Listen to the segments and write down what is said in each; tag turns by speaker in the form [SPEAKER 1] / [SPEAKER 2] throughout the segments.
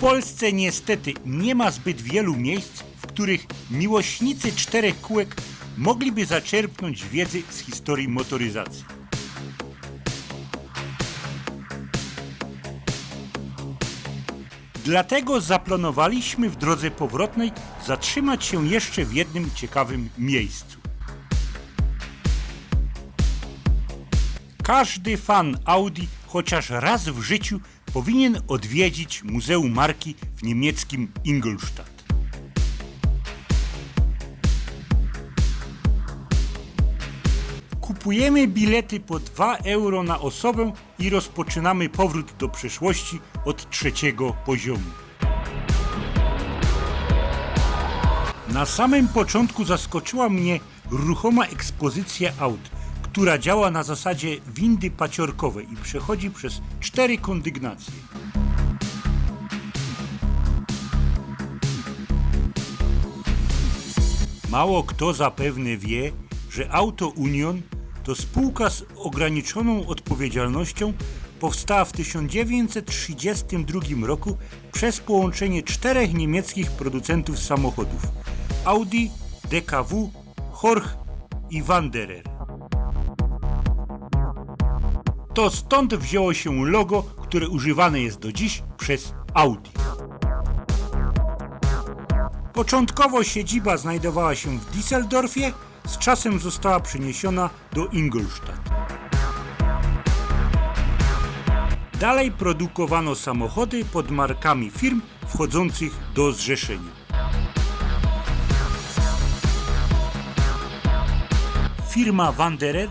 [SPEAKER 1] Polsce niestety nie ma zbyt wielu miejsc, w których miłośnicy czterech kółek mogliby zaczerpnąć wiedzy z historii motoryzacji. Dlatego zaplanowaliśmy w drodze powrotnej zatrzymać się jeszcze w jednym ciekawym miejscu. Każdy fan Audi chociaż raz w życiu powinien odwiedzić Muzeum Marki w niemieckim Ingolstadt. Kupujemy bilety po 2 euro na osobę i rozpoczynamy powrót do przeszłości od trzeciego poziomu. Na samym początku zaskoczyła mnie ruchoma ekspozycja aut, która działa na zasadzie windy paciorkowej i przechodzi przez cztery kondygnacje. Mało kto zapewne wie, że Auto Union to spółka z ograniczoną odpowiedzialnością powstała w 1932 roku przez połączenie czterech niemieckich producentów samochodów Audi, DKW, Horch i Wanderer. To stąd wzięło się logo, które używane jest do dziś przez Audi. Początkowo siedziba znajdowała się w Düsseldorfie, z czasem została przeniesiona do Ingolstadt. Dalej produkowano samochody pod markami firm wchodzących do zrzeszenia. Firma Wanderer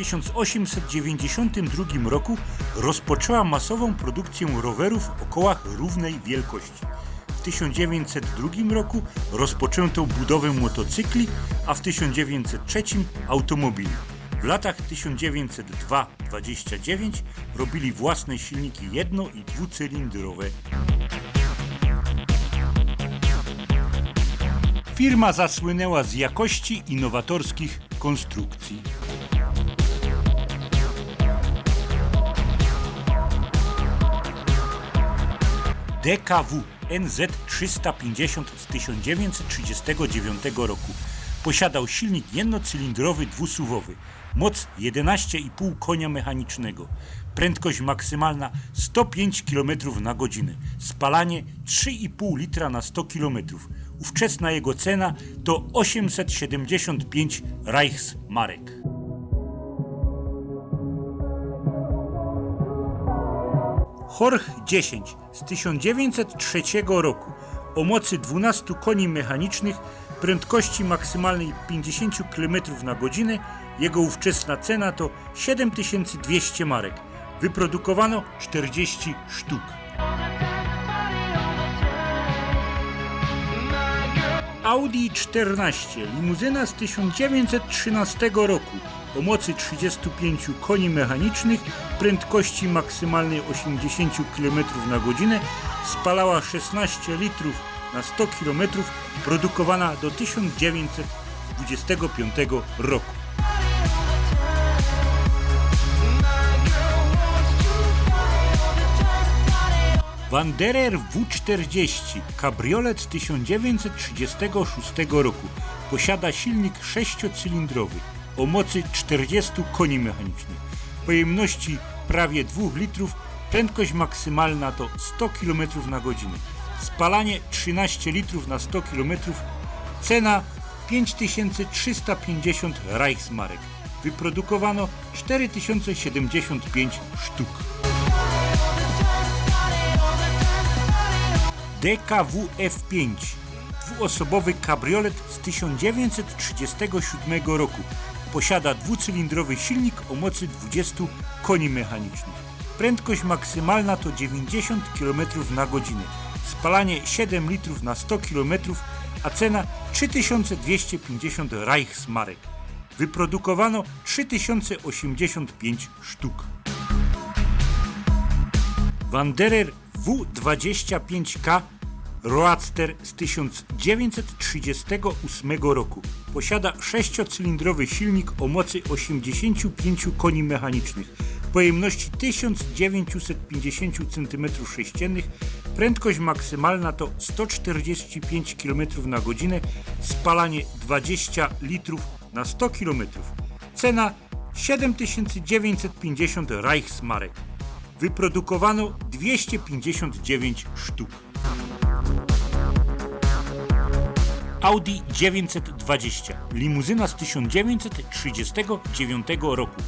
[SPEAKER 1] 1892 roku rozpoczęła masową produkcję rowerów o kołach równej wielkości. W 1902 roku rozpoczęto budowę motocykli, a w 1903 automobili. W latach 1902-29 robili własne silniki jedno- i dwucylindrowe. Firma zasłynęła z jakości i nowatorskich konstrukcji. DKW NZ 350 z 1939 roku. Posiadał silnik jednocylindrowy dwusuwowy, moc 11,5 konia mechanicznego, prędkość maksymalna 105 km na godzinę, spalanie 3,5 litra na 100 km. Ówczesna jego cena to 875 Reichsmarek. Horch 10 z 1903 roku o mocy 12 koni mechanicznych, prędkości maksymalnej 50 km na godzinę, jego ówczesna cena to 7200 marek. Wyprodukowano 40 sztuk. Audi 14, limuzyna z 1913 roku o mocy 35 koni mechanicznych, prędkości maksymalnej 80 km na godzinę, spalała 16 litrów na 100 km, produkowana do 1925 roku. Wanderer W40 kabriolet z 1936 roku posiada silnik sześciocylindrowy o mocy 40 koni mechanicznych, pojemności prawie 2 litrów, prędkość maksymalna to 100 km na godzinę, spalanie 13 litrów na 100 km, cena 5350 Reichsmarek. Wyprodukowano 4075 sztuk. DKW F5 dwuosobowy kabriolet z 1937 roku. Posiada dwucylindrowy silnik o mocy 20 koni mechanicznych. Prędkość maksymalna to 90 km na godzinę. Spalanie 7 litrów na 100 km, a cena 3250 Reichsmarek. Wyprodukowano 3085 sztuk. Wanderer W25K Roadster z 1938 roku. Posiada sześciocylindrowy silnik o mocy 85 koni mechanicznych, pojemności 1950 cm3, Prędkość maksymalna to 145 km na godzinę, spalanie 20 litrów na 100 km. Cena 7950 Reichsmarek. Wyprodukowano 259 sztuk. Audi 920, limuzyna z 1939 roku.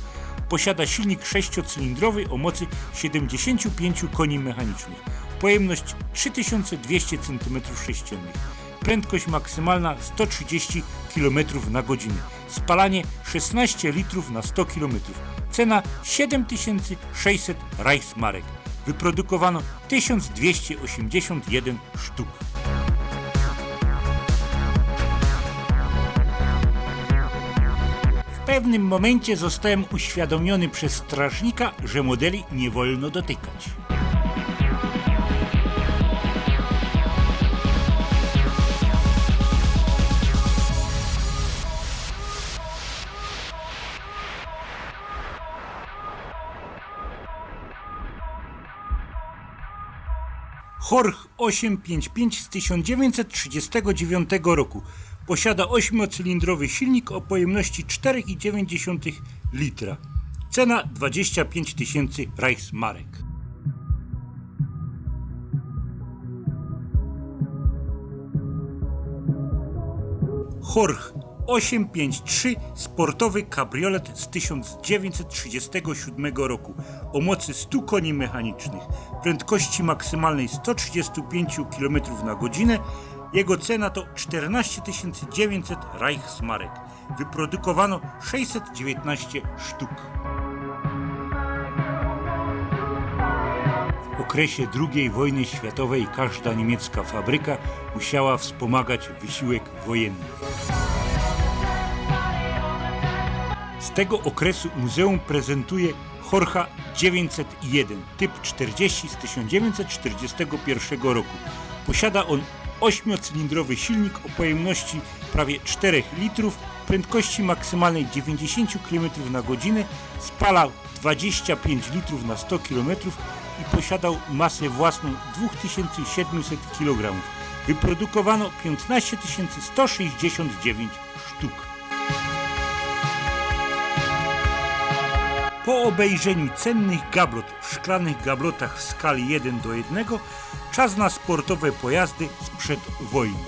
[SPEAKER 1] Posiada silnik sześciocylindrowy o mocy 75 koni mechanicznych. Pojemność 3200 cm3. Prędkość maksymalna 130 km na godzinę. Spalanie 16 litrów na 100 km. Cena 7600 Reichsmarek. Wyprodukowano 1281 sztuk. W pewnym momencie zostałem uświadomiony przez strażnika, że modeli nie wolno dotykać. Horch 855 z 1939 roku. Posiada 8-cylindrowy silnik o pojemności 4,9 litra. Cena 25 tysięcy Reichsmarek. Horch 853 sportowy kabriolet z 1937 roku o mocy 100 koni mechanicznych, prędkości maksymalnej 135 km na godzinę. Jego cena to 14 900 Reichsmarek. Wyprodukowano 619 sztuk. W okresie II wojny światowej każda niemiecka fabryka musiała wspomagać wysiłek wojenny. Z tego okresu muzeum prezentuje Horcha 901, typ 40 z 1941 roku. Posiada on 8-cylindrowy silnik o pojemności prawie 4 litrów, prędkości maksymalnej 90 km na godzinę, spalał 25 litrów na 100 km i posiadał masę własną 2700 kg. Wyprodukowano 15 169 sztuk. Po obejrzeniu cennych gablot w szklanych gablotach w skali 1 do 1 czas na sportowe pojazdy sprzed wojny.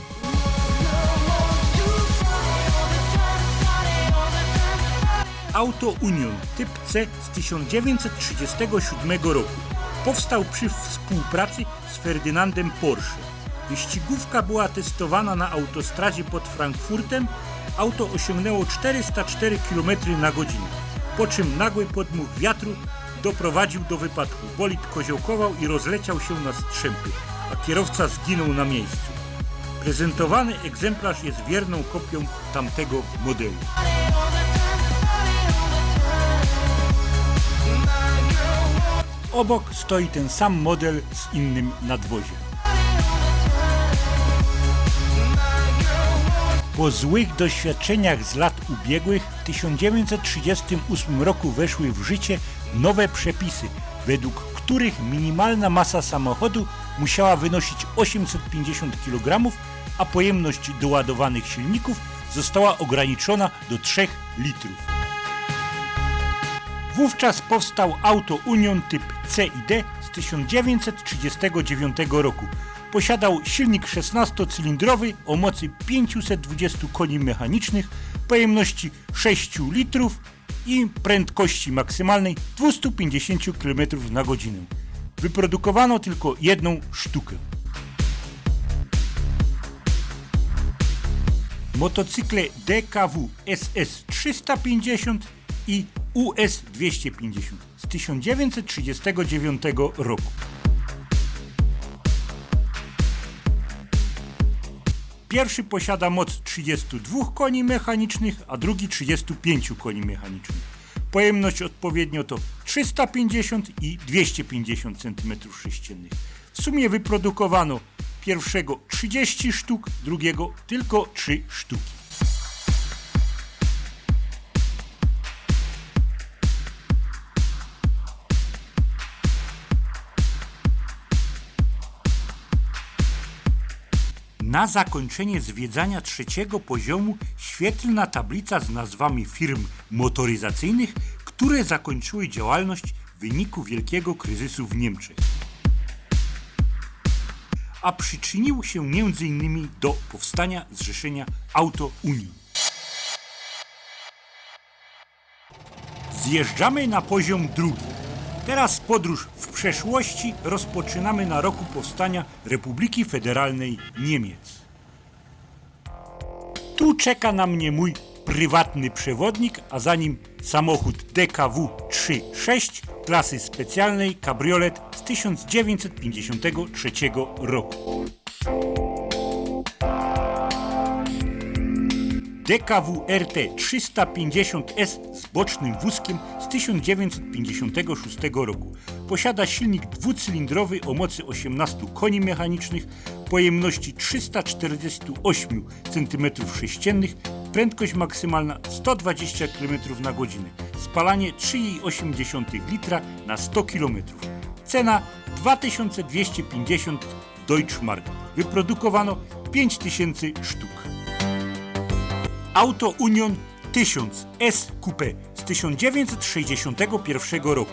[SPEAKER 1] Auto Union typ C z 1937 roku. Powstał przy współpracy z Ferdynandem Porsche. Wyścigówka była testowana na autostradzie pod Frankfurtem. Auto osiągnęło 404 km na godzinę po czym nagły podmuch wiatru doprowadził do wypadku. Bolid koziołkował i rozleciał się na strzępy, a kierowca zginął na miejscu. Prezentowany egzemplarz jest wierną kopią tamtego modelu. Obok stoi ten sam model z innym nadwoziem. Po złych doświadczeniach z lat ubiegłych w 1938 roku weszły w życie nowe przepisy, według których minimalna masa samochodu musiała wynosić 850 kg, a pojemność doładowanych silników została ograniczona do 3 litrów. Wówczas powstał auto Union typ C i D z 1939 roku. Posiadał silnik 16-cylindrowy o mocy 520 koni mechanicznych, pojemności 6 litrów i prędkości maksymalnej 250 km na godzinę. Wyprodukowano tylko jedną sztukę. Motocykle DKW SS 350 i US 250 z 1939 roku. Pierwszy posiada moc 32 koni mechanicznych, a drugi 35 koni mechanicznych. Pojemność odpowiednio to 350 i 250 cm3. W sumie wyprodukowano pierwszego 30 sztuk, drugiego tylko 3 sztuki. Na zakończenie zwiedzania trzeciego poziomu świetlna tablica z nazwami firm motoryzacyjnych, które zakończyły działalność w wyniku wielkiego kryzysu w Niemczech. A przyczynił się m.in. do powstania Zrzeszenia Auto Union. Zjeżdżamy na poziom drugi. Teraz podróż w przeszłości rozpoczynamy na roku powstania Republiki Federalnej Niemiec. Tu czeka na mnie mój prywatny przewodnik, a za nim samochód DKW 36 klasy specjalnej kabriolet z 1953 roku. DKW RT 350S z bocznym wózkiem z 1956 roku. Posiada silnik dwucylindrowy o mocy 18 koni mechanicznych, pojemności 348 cm3, prędkość maksymalna 120 km na godzinę, spalanie 3,8 litra na 100 km. Cena 2250 Deutschmark. Wyprodukowano 5000 sztuk. Auto Union 1000 S Coupe z 1961 roku.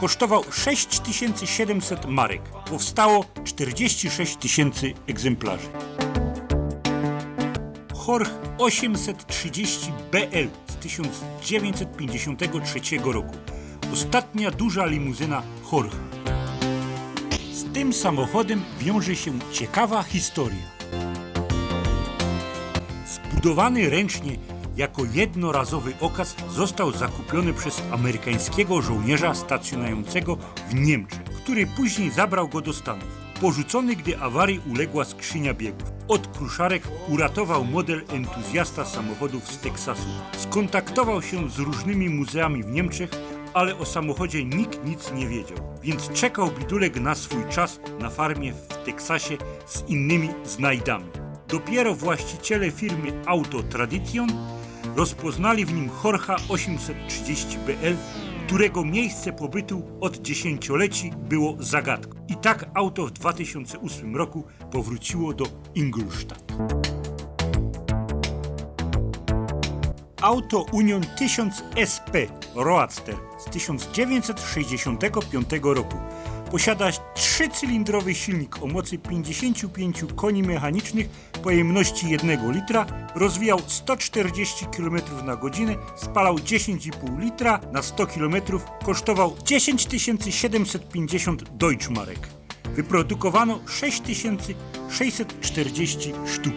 [SPEAKER 1] Kosztował 6700 marek. Powstało 46 tysięcy egzemplarzy. Horch 830 BL z 1953 roku. Ostatnia duża limuzyna Horch. Z tym samochodem wiąże się ciekawa historia. Zbudowany ręcznie jako jednorazowy okaz został zakupiony przez amerykańskiego żołnierza stacjonującego w Niemczech, który później zabrał go do Stanów. Porzucony, gdy awarii uległa skrzynia biegów. Od kruszarek uratował model entuzjasta samochodów z Teksasu. Skontaktował się z różnymi muzeami w Niemczech, ale o samochodzie nikt nic nie wiedział, więc czekał bidulek na swój czas na farmie w Teksasie z innymi znajdami. Dopiero właściciele firmy Auto Tradition rozpoznali w nim Horcha 830BL, którego miejsce pobytu od dziesięcioleci było zagadką. I tak auto w 2008 roku powróciło do Ingolstadt. Auto Union 1000 SP Roadster z 1965 roku. Posiada trzycylindrowy silnik o mocy 55 koni mechanicznych, pojemności 1 litra, rozwijał 140 km na godzinę, spalał 10,5 litra na 100 km, kosztował 10 750 Deutschmarek. Wyprodukowano 6640 sztuk.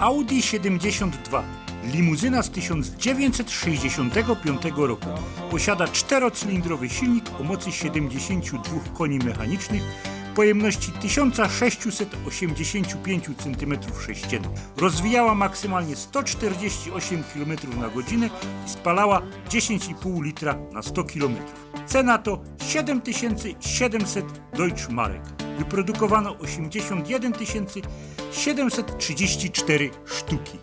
[SPEAKER 1] Audi 72. Limuzyna z 1965 roku. Posiada czterocylindrowy silnik o mocy 72 koni mechanicznych, pojemności 1685 cm3. Rozwijała maksymalnie 148 km na godzinę i spalała 10,5 litra na 100 km. Cena to 7700 Deutschmarek. Wyprodukowano 81 734 sztuki.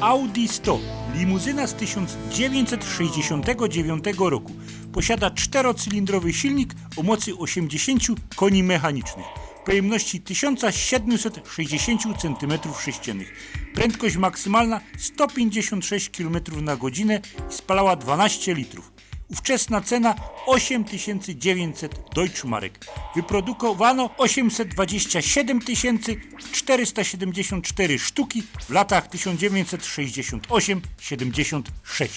[SPEAKER 1] Audi 100, limuzyna z 1969 roku. Posiada czterocylindrowy silnik o mocy 80 koni mechanicznych. Pojemności 1760 cm3. Prędkość maksymalna 156 km na godzinę i spalała 12 litrów. Ówczesna cena 8900 Deutschmarek. Wyprodukowano 827 474 sztuki w latach 1968-76.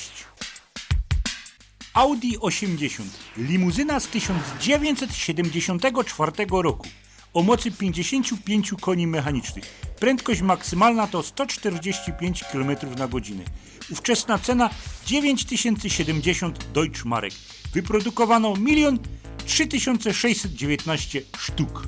[SPEAKER 1] Audi 80, limuzyna z 1974 roku o mocy 55 koni mechanicznych. Prędkość maksymalna to 145 km na godzinę. Ówczesna cena 9070 Deutschmarek. Wyprodukowano 1 3619 sztuk.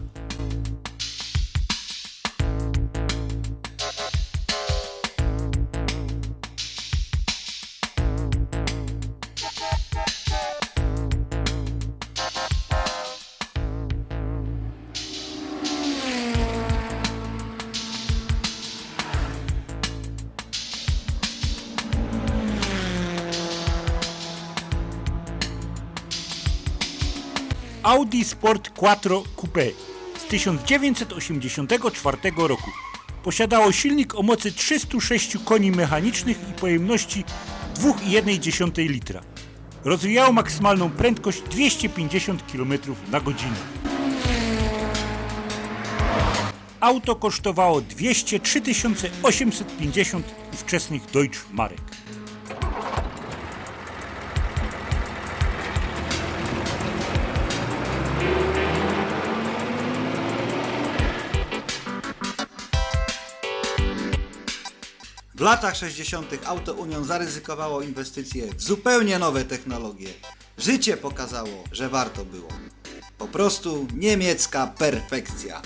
[SPEAKER 1] Audi Sport Quattro Coupé z 1984 roku. Posiadało silnik o mocy 306 koni mechanicznych i pojemności 2,1 litra. Rozwijało maksymalną prędkość 250 km na godzinę. Auto kosztowało 203 850 ówczesnych deutsch Marek.
[SPEAKER 2] Latach 60. Auto Union zaryzykowało inwestycje w zupełnie nowe technologie. Życie pokazało, że warto było. Po prostu niemiecka perfekcja.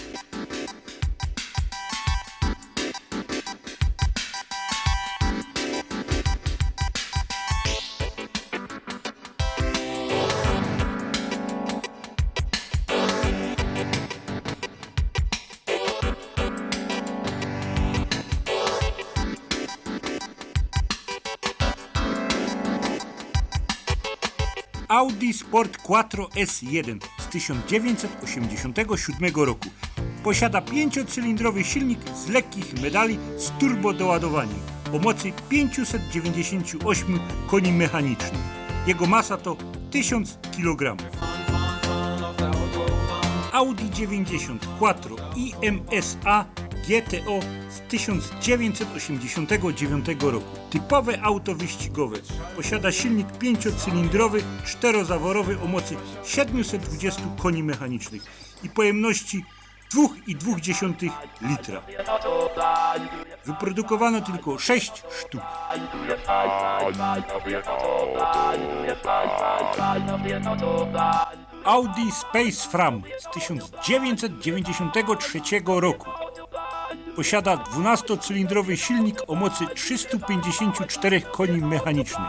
[SPEAKER 1] Sport Quattro S1 z 1987 roku. Posiada pięciocylindrowy silnik z lekkich medali z turbodoładowaniem o mocy 598 koni mechanicznych. Jego masa to 1000 kg. Audi 90 Quattro IMSA GTO z 1989 roku. Typowe auto wyścigowe. Posiada silnik pięciocylindrowy, czterozaworowy o mocy 720 koni mechanicznych i pojemności 2,2 litra. Wyprodukowano tylko 6 sztuk. Audi Space Fram z 1993 roku. Posiada 12-cylindrowy silnik o mocy 354 koni mechanicznych.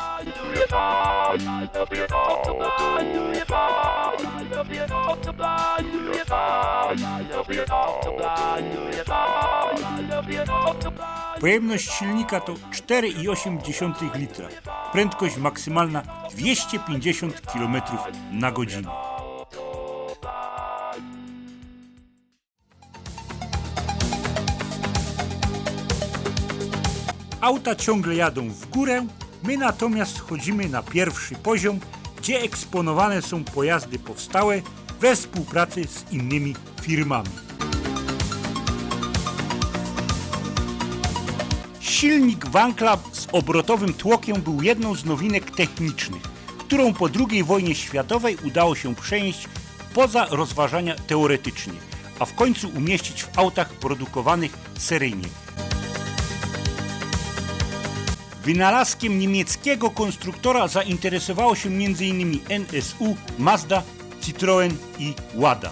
[SPEAKER 1] Pojemność silnika to 4,8 litra. Prędkość maksymalna 250 km na godzinę. Auta ciągle jadą w górę, my natomiast schodzimy na pierwszy poziom, gdzie eksponowane są pojazdy powstałe we współpracy z innymi firmami. Silnik Wankla z obrotowym tłokiem był jedną z nowinek technicznych, którą po II wojnie światowej udało się przenieść poza rozważania teoretycznie, a w końcu umieścić w autach produkowanych seryjnie. Wynalazkiem niemieckiego konstruktora zainteresowało się m.in. NSU, Mazda, Citroën i Łada.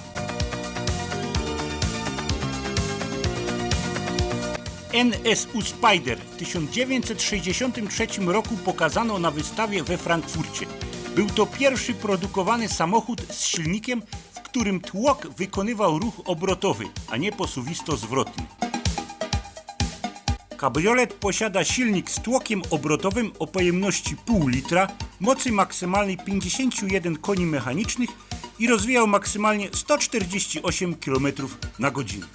[SPEAKER 1] NSU Spider w 1963 roku pokazano na wystawie we Frankfurcie. Był to pierwszy produkowany samochód z silnikiem, w którym tłok wykonywał ruch obrotowy, a nie posuwisto-zwrotny. Kabriolet posiada silnik z tłokiem obrotowym o pojemności pół litra, mocy maksymalnej 51 koni mechanicznych i rozwijał maksymalnie 148 km na godzinę.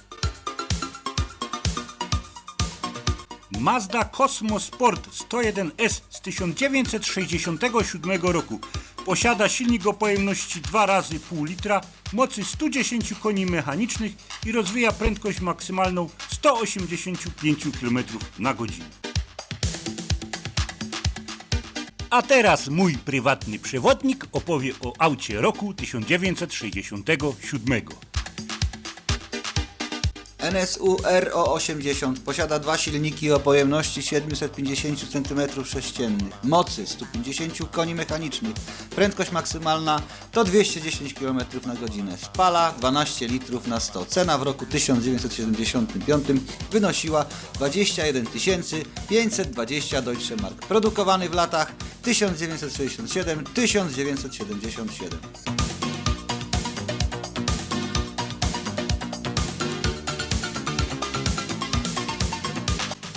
[SPEAKER 1] Mazda Cosmo Sport 101S z 1967 roku posiada silnik o pojemności 2 razy pół litra, mocy 110 koni mechanicznych i rozwija prędkość maksymalną 185 km na godzinę. A teraz mój prywatny przewodnik opowie o aucie roku 1967.
[SPEAKER 2] NSU RO80 posiada dwa silniki o pojemności 750 cm3, mocy 150 koni mechanicznych, prędkość maksymalna to 210 km na godzinę, spala 12 litrów na 100. Cena w roku 1975 wynosiła 21 520 Deutsche Mark. Produkowany w latach 1967-1977.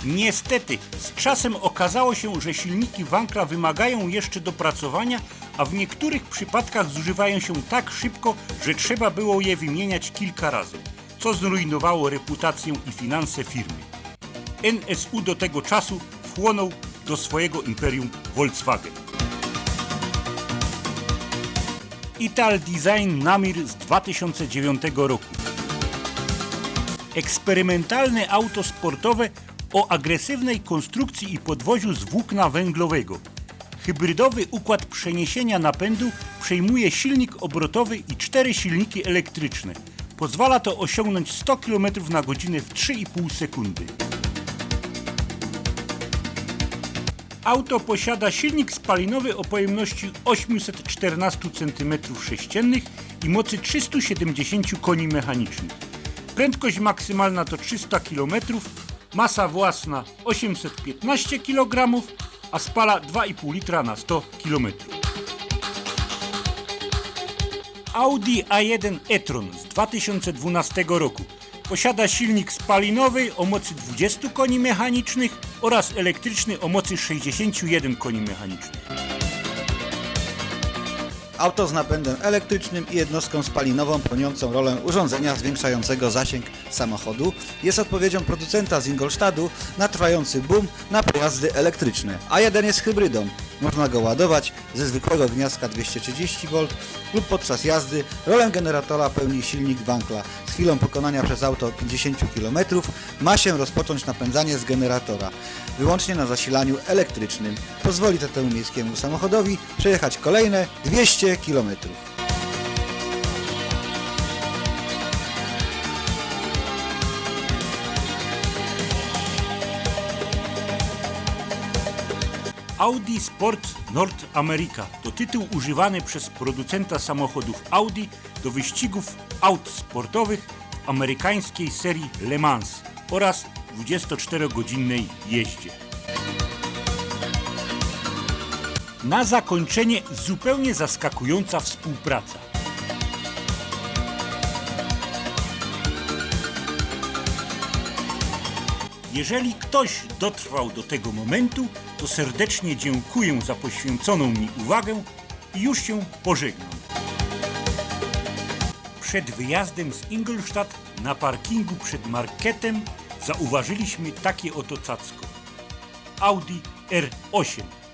[SPEAKER 1] Niestety, z czasem okazało się, że silniki Wankla wymagają jeszcze dopracowania, a w niektórych przypadkach zużywają się tak szybko, że trzeba było je wymieniać kilka razy, co zrujnowało reputację i finanse firmy. NSU do tego czasu wchłonął do swojego imperium Volkswagen. Ital Design Namir z 2009 roku. Eksperymentalne auto sportowe o agresywnej konstrukcji i podwoziu z włókna węglowego. Hybrydowy układ przeniesienia napędu przejmuje silnik obrotowy i cztery silniki elektryczne. Pozwala to osiągnąć 100 km na godzinę w 3,5 sekundy. Auto posiada silnik spalinowy o pojemności 814 cm3 i mocy 370 koni mechanicznych. Prędkość maksymalna to 300 km, masa własna 815 kg, a spala 2,5 litra na 100 km. Audi A1 e-tron z 2012 roku posiada silnik spalinowy o mocy 20 koni mechanicznych oraz elektryczny o mocy 61 koni mechanicznych.
[SPEAKER 2] Auto z napędem elektrycznym i jednostką spalinową pełniącą rolę urządzenia zwiększającego zasięg samochodu jest odpowiedzią producenta z Ingolstadtu na trwający boom na pojazdy elektryczne. A1 jest hybrydą. Można go ładować ze zwykłego gniazdka 230V lub podczas jazdy rolę generatora pełni silnik Wankla. Z chwilą pokonania przez auto 50 km ma się rozpocząć napędzanie z generatora, wyłącznie na zasilaniu elektrycznym. Pozwoli temu miejskiemu samochodowi przejechać kolejne 200 km.
[SPEAKER 1] Audi Sport Nord America to tytuł używany przez producenta samochodów Audi do wyścigów aut sportowych w amerykańskiej serii Le Mans oraz 24-godzinnej jeździe. Na zakończenie zupełnie zaskakująca współpraca. Jeżeli ktoś dotrwał do tego momentu, to serdecznie dziękuję za poświęconą mi uwagę i już się pożegnam. Przed wyjazdem z Ingolstadt na parkingu przed marketem zauważyliśmy takie oto cacko. Audi R8